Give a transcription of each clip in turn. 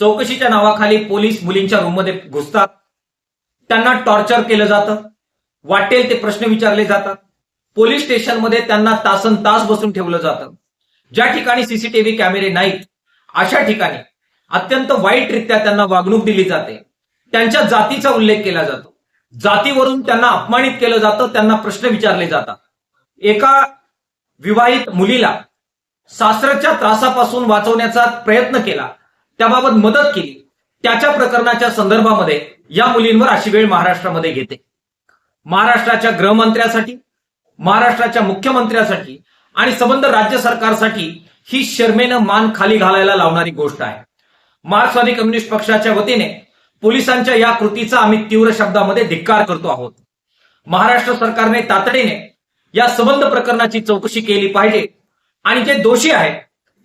चौकशीच्या नावाखाली पोलीस मुलींच्या रूममध्ये घुसतात. त्यांना टॉर्चर केलं जातं. वाटेल ते प्रश्न विचारले जातात. पोलीस स्टेशनमध्ये त्यांना तासन तास बसून ठेवलं जातं. ज्या ठिकाणी सीसीटीव्ही कॅमेरे नाहीत अशा ठिकाणी अत्यंत वाईटरित्या त्यांना वागणूक दिली जाते. त्यांच्या जातीचा उल्लेख केला जातो. जातीवरून त्यांना अपमानित केलं जातं त्यांना प्रश्न विचारले जातात. एका विवाहित मुलीला सासऱ्याच्या त्रासापासून वाचवण्याचा प्रयत्न केला. त्याबाबत मदत केली. त्याच्या प्रकरणाच्या संदर्भामध्ये या मुलींवर अशी वेळ महाराष्ट्रामध्ये घेते. महाराष्ट्राच्या गृहमंत्र्यासाठी महाराष्ट्राच्या मुख्यमंत्र्यासाठी आणि संबंध राज्य सरकारसाठी ही शर्मेनं मान खाली घालायला लावणारी गोष्ट आहे. मार्क्सवादी कम्युनिस्ट पक्षाच्या वतीने पोलिसांच्या या कृतीचा आम्ही तीव्र शब्दामध्ये धिक्कार करतो आहोत. महाराष्ट्र सरकारने तातडीने या संबंध प्रकरणाची चौकशी केली पाहिजे. आणि जे दोषी आहेत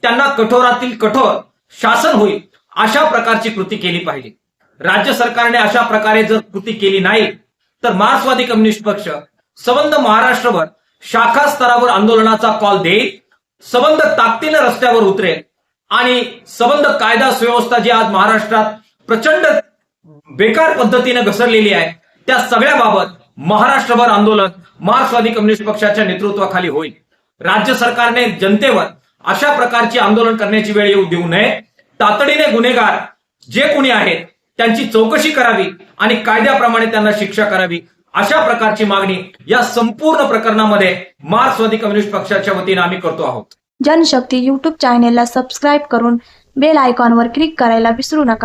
त्यांना कठोरातील कठोर शासन होईल अशा प्रकारची कृती केली पाहिजे. राज्य सरकारने अशा प्रकारे जर कृती केली नाही तर मार्क्सवादी कम्युनिस्ट पक्ष संबंध महाराष्ट्रभर शाखा स्तरावर आंदोलनाचा कॉल देईल संबंध ताकदीनं रस्त्यावर उतरेल आणि संबंध कायदा सुव्यवस्था जी आज महाराष्ट्रात प्रचंड बेकार पद्धतीने घसरलेली आहे त्या सगळ्याबाबत महाराष्ट्रभर आंदोलन मार्क्सवादी कम्युनिस्ट पक्षाच्या नेतृत्वाखाली होईल. राज्य सरकारने जनतेवर अशा प्रकारची आंदोलन करण्याची वेळ येऊ देऊ नये. तातडीने गुन्हेगार जे कोणी आहेत त्यांची चौकशी करावी आणि कायद्याप्रमाणे त्यांना शिक्षा करावी अशा प्रकारची मागणी या संपूर्ण प्रकरणामध्ये मार्क्सवादी कम्युनिस्ट पक्षाच्या वतीने आम्ही करतो आहोत. जनशक्ती युट्यूब चॅनेलला सबस्क्राईब करून बेल आयकॉनवर क्लिक करायला विसरू नका.